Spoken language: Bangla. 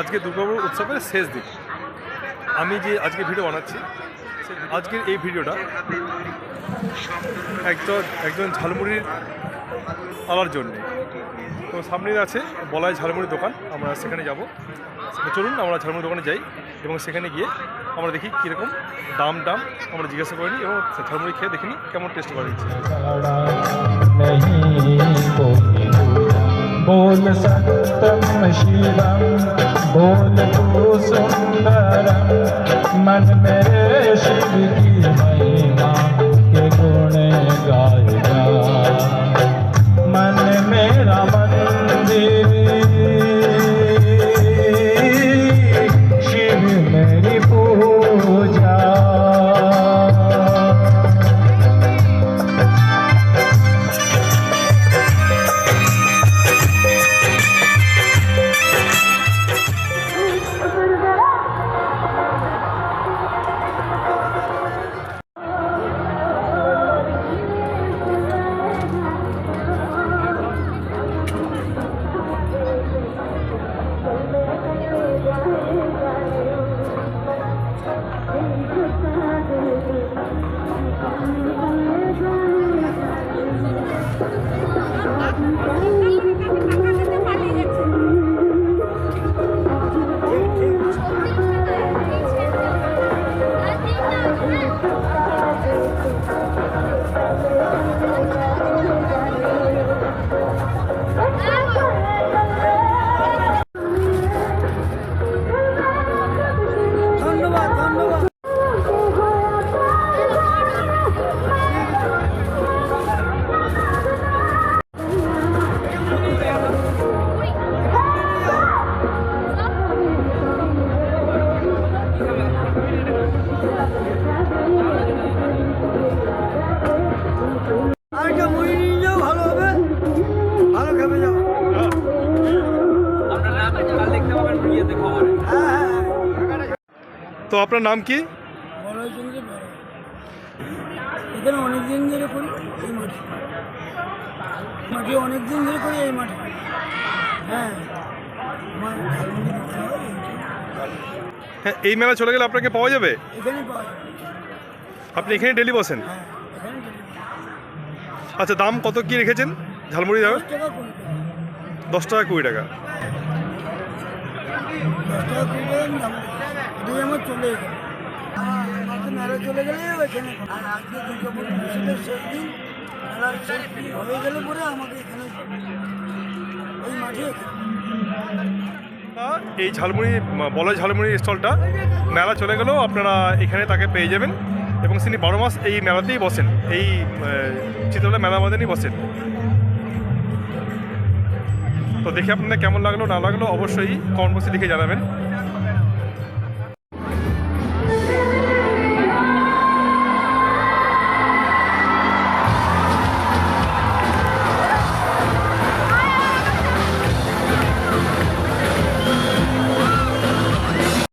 আজকে দুর্গাপুর উৎসবের শেষ দিন আমি যে আজকে ভিডিও বানাচ্ছি আজকের এই ভিডিওটা একজন একজন ঝালমুড়ির আলার জন্যে তো সামনে আছে বলায় ঝালমুড়ির দোকান আমরা সেখানে যাব চলুন আমরা ঝালমুড়ি দোকানে যাই এবং সেখানে গিয়ে আমরা দেখি কীরকম দাম দাম আমরা জিজ্ঞাসা করিনি এবং ঝালমুড়ি খেয়ে দেখিনি কেমন টেস্ট করা बोल सत्यम शिवम बोल तू सुंदरम मन मेरे शिव की महिमा। ধন্যবাদ তো আপনার নাম কি? এখানে অনেক দিন ধরে করি এই মাঠে। মাঠে অনেক দিন ধরে করি এই মাঠে। হ্যাঁ। হয় এই মেলা চলে গেলে আপনাকে পাওয়া যাবে? এখানে পাওয়া আপনি এখানে ডেলি বসেন? হ্যাঁ। আচ্ছা দাম কত কি রেখেছেন? ঝালমুড়ি দাম দশ টাকা কুড়ি টাকা। এই ঝালমুড়ি, বলা ঝালমুড়ি স্টলটা। মেলা চলে গেলেও আপনারা এখানে তাকে পেয়ে যাবেন। এবং তিনি বারো মাস এই মেলাতেই বসেন, এই চিত্রলা মেলা বাদানেই বসেন। তো দেখে আপনাদের কেমন লাগল না লাগল অবশ্যই কমেন্ট বক্সে লিখে জানাবেন।